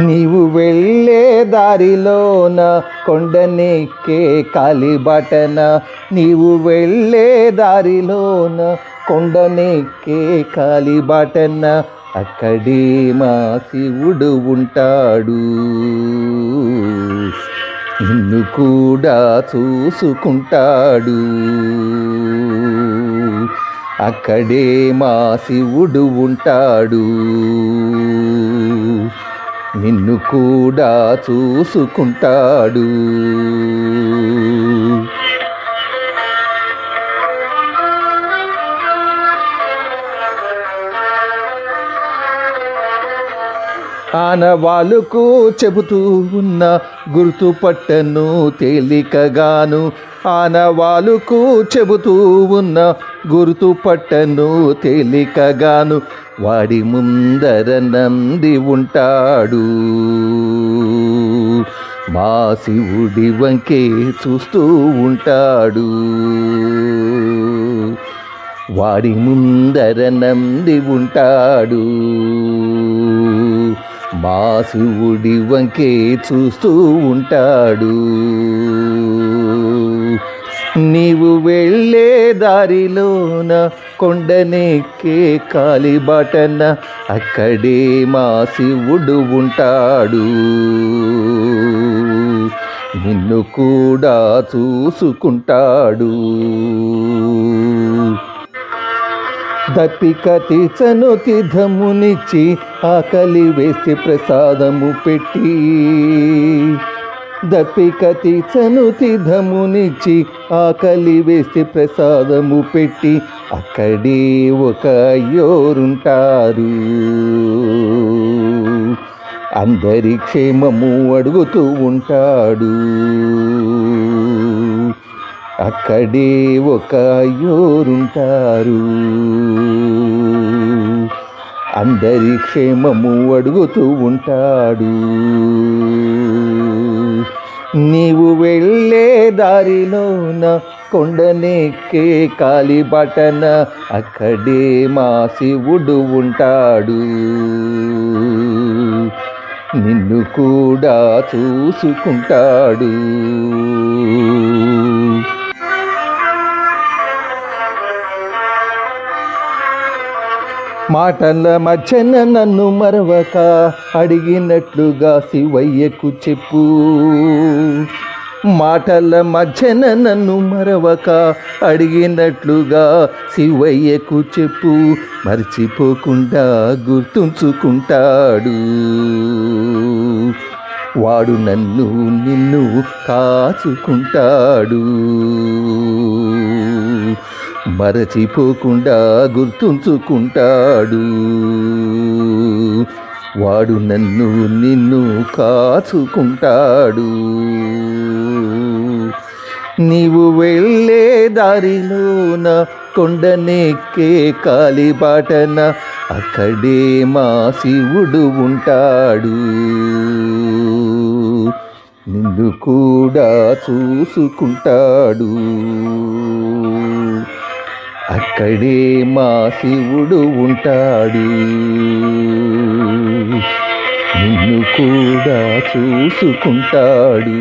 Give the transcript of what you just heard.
నీవు వెళ్ళే దారిలోన కొండనెక్కే కలిబటన. నీవు వెళ్ళే దారిలోన కొండనెక్కే కలిబటన. అక్కడే మా శివుడు ఉంటాడు. నిన్ను కూడా చూసుకుంటాడు. అక్కడే మా శివుడు ఉంటాడు. నిన్ను కూడా చూసుకుంటాడు. ఆనవాలుకు చెబుతూ ఉన్న గుర్తుపట్టను తేలికగాను. ఆనవాలుకు చెబుతూ ఉన్న గుర్తుపట్టను తేలికగాను. వాడి ముందర నంది ఉంటాడు. మా శివుడి వంకే చూస్తూ ఉంటాడు. వాడి ముందర నంది ఉంటాడు. మా శివుడి వంకే చూస్తూ ఉంటాడు. నీవు వెళ్ళే దారిలోన కొండనెక్కే కాలిబాటన అక్కడే మా శివుడు ఉంటాడు. నిన్ను కూడా చూసుకుంటాడు. దప్పిక తీర్చను తీర్థమునిచ్చి ఆకలి వేసి ప్రసాదము పెట్టి. దప్పిక తీర్చను తీర్థమునిచ్చి ఆకలి వేసి ప్రసాదము పెట్టి అక్కడే ఒక అయ్యోరుంటారు. అందరి క్షేమము అడుగుతూ ఉంటాడు. అక్కడే ఒక అయ్యోరుంటారు. అందరి క్షేమము అడుగుతూ ఉంటాడు. నీవు వెళ్ళే దారిలోన కొండనెక్కే కాలిబటన అక్కడే మా శివుడు ఉంటాడు. నిన్ను కూడా చూసుకుంటాడు. మాటల మధ్యన నన్ను మరవక అడిగినట్లుగా శివయ్యకు చెప్పు. మాటల మధ్యన నన్ను మరవక అడిగినట్లుగా శివయ్యకు చెప్పు. మర్చిపోకుండా గుర్తుంచుకుంటాడు. వాడు నన్ను నిన్ను కాచుకుంటాడు. మరచిపోకుండా గుర్తుంచుకుంటాడు. వాడు నన్ను నిన్ను కాచుకుంటాడు. నీవు వెళ్ళే దారిలోన కొండనెక్కే కాలిబాటన అక్కడే మా శివుడు ఉంటాడు. నిన్ను కూడా చూసుకుంటాడు. అక్కడే మా శివుడు ఉంటాడు. నిన్ను కూడా చూసుకుంటాడు.